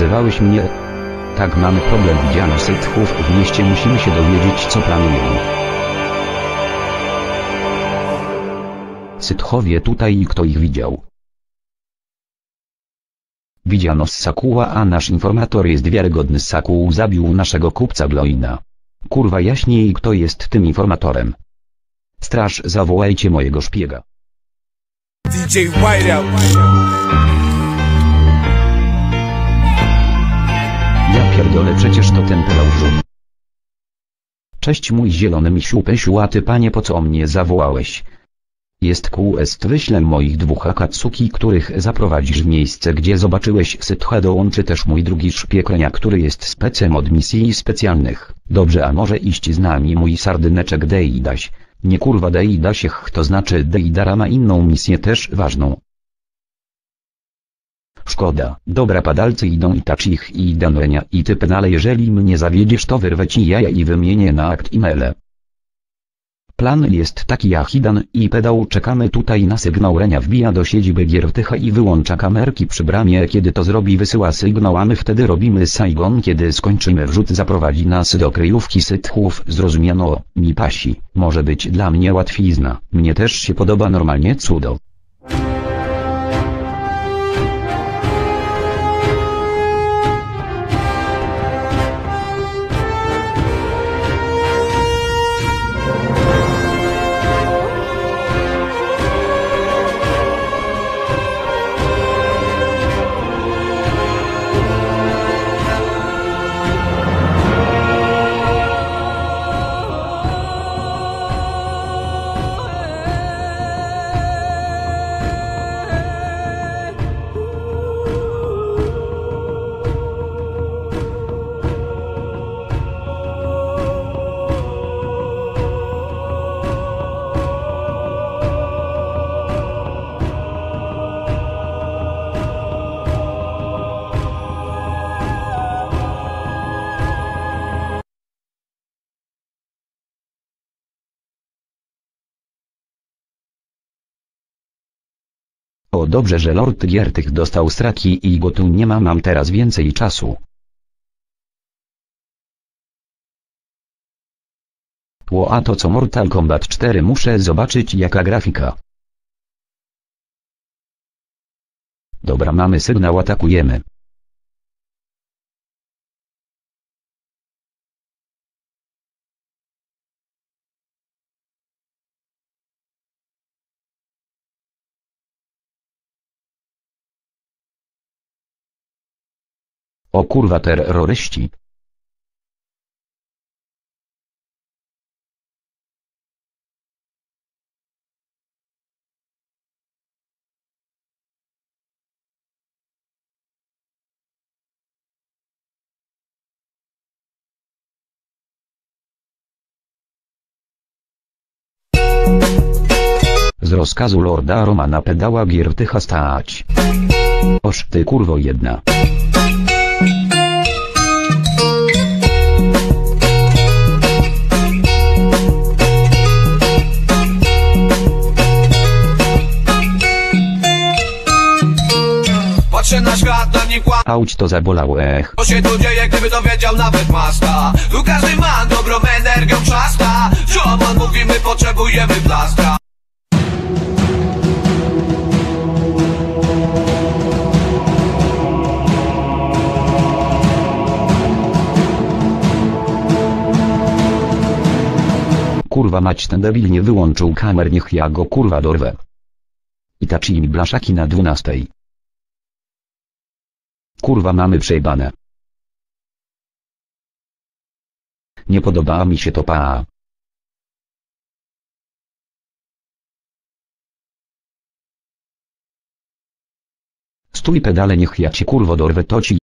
przerwałeś mnie? Tak mamy problem widziano sytchów w mieście musimy się dowiedzieć co planują. Sytchowie tutaj i kto ich widział? Widziano Sakuła a nasz informator jest wiarygodny Sakuł zabił naszego kupca Gloina. Kurwa jaśniej kto jest tym informatorem. Straż zawołajcie mojego szpiega. DJ Whiteout. Pierdolę przecież to ten pelałżun. Cześć mój zielony misiu Pysiu a ty panie po co mnie zawołałeś? Jest QS wyślę moich dwóch Akatsuki których zaprowadzisz w miejsce gdzie zobaczyłeś Sythe dołączy też mój drugi szpieklenia który jest specem od misji specjalnych. Dobrze a może iść z nami mój sardyneczek Deidaś. Nie kurwa Deidasiech to znaczy Deidara ma inną misję też ważną. Szkoda, dobra padalcy idą i tachich i danrenia i ty penale jeżeli mnie zawiedziesz to wyrwę ci jaja i wymienię na akt e-maile. Plan jest taki Achidan i pedał czekamy tutaj na sygnał. Renia wbija do siedziby Giertycha i wyłącza kamerki przy bramie. Kiedy to zrobi wysyła sygnał a my wtedy robimy Saigon. Kiedy skończymy wrzut zaprowadzi nas do kryjówki sytchów. Zrozumiano, mi pasi, może być dla mnie łatwizna, mnie też się podoba normalnie cudo. O dobrze że Lord Giertych dostał straki i go tu nie ma mam teraz więcej czasu. Ło a to co Mortal Kombat 4 muszę zobaczyć jaka grafika. Dobra mamy sygnał atakujemy. O kurwa terroryści. Z rozkazu lorda Romana pedała Giertycha stać. Oż ty kurwo jedna. Patrzę na świat, na nim kłam. Auć to zabolało ech. Co się tu dzieje, gdyby to wiedział nawet maska Tu każdy man dobrą energią trzaska Zioman mówi, my potrzebujemy blaska Kurwa mać ten debil nie wyłączył kamer niech ja go kurwa dorwę. Itachi mi blaszaki na dwunastej. Kurwa mamy przejebane. Nie podoba mi się to pa. Stój pedale niech ja cię kurwo dorwę to ci